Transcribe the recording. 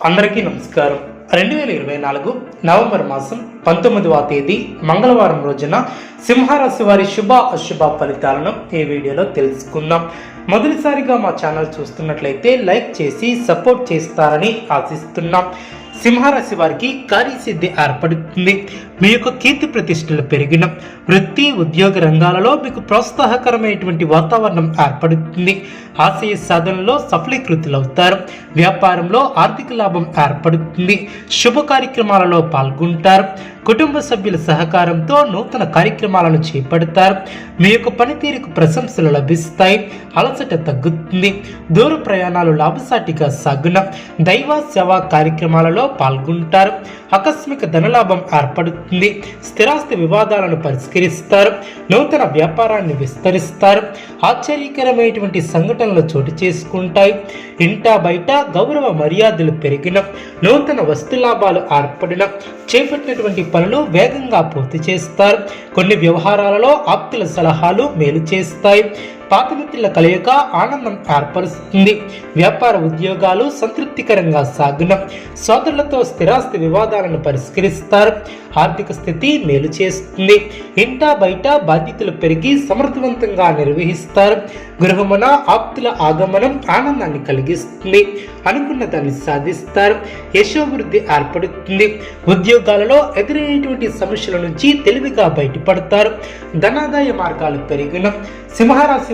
అందరికీ నమస్కారం. రెండు వేల ఇరవై నాలుగు నవంబర్ మాసం పంతొమ్మిదవ తేదీ మంగళవారం రోజున సింహరాశి వారి శుభ అశుభ ఫలితాలను ఈ వీడియోలో తెలుసుకుందాం. మొదటిసారిగా మా ఛానల్ చూస్తున్నట్లయితే లైక్ చేసి సపోర్ట్ చేస్తారని ఆశిస్తున్నాం. సింహరాశి వారికి కార్యసిద్ధి ఏర్పడుతుంది. మీ యొక్క కీర్తి ప్రతిష్టలు పెరిగిన వృత్తి ఉద్యోగ రంగాలలో మీకు ప్రోత్సాహకరమైనటువంటి వాతావరణం ఏర్పడుతుంది. ఆశయ సాధనలో సఫలీకృతులవుతారు. వ్యాపారంలో ఆర్థిక లాభం ఏర్పడుతుంది. శుభ కార్యక్రమాలలో పాల్గొంటారు. కుటుంబ సభ్యుల సహకారంతో నూతన కార్యక్రమాలను చేపడతారు. మీ యొక్క పనితీరుకు ప్రశంసలు లభిస్తాయి. అలసట తగ్గుతుంది. దూర ప్రయాణాలు లాభసాటిగా సాగున దైవ సేవా కార్యక్రమాలలో పాల్గొంటారు. ఆకస్మిక ధనలాభం ఏర్పడుతుంది. స్థిరాస్తి వివాదాలను పరిష్కరిస్తారు. నూతన వ్యాపారాన్ని విస్తరిస్తారు. ఆశ్చర్యకరమైనటువంటి సంఘటనలు చోటు చేసుకుంటాయి. ఇంటా బయట గౌరవ మర్యాదలు పెరిగిన నూతన వస్తు లాభాలు ఏర్పడిన చేపట్టినటువంటి పనులు వేగంగా పూర్తి చేస్తారు. కొన్ని వ్యవహారాలలో ఆప్తుల సలహాలు మేలు చేస్తాయి. పాతమిత్రుల కలయిక ఆనందం ఏర్పరుస్తుంది. వ్యాపార ఉద్యోగాలు సంతృప్తికరంగా సాగున. సోదరులతో స్థిరాస్తి వివాదాలను పరిష్కరిస్తారు. ఆర్థిక స్థితి మేలు చేస్తుంది. ఇంటా బయట బాధ్యతలు పెరిగి సమర్థవంతంగా నిర్వహిస్తారు. గృహమున ఆప్తుల ఆగమనం ఆనందాన్ని కలిగిస్తుంది. అనుకున్న దాన్ని సాధిస్తారు. యశోవృద్ధి ఏర్పడుతుంది. ఉద్యోగాలలో ఎదురైనటువంటి సమస్యల నుంచి తెలివిగా బయటపడతారు. ధనాదాయ మార్గాలు పెరిగిన. సింహరాశి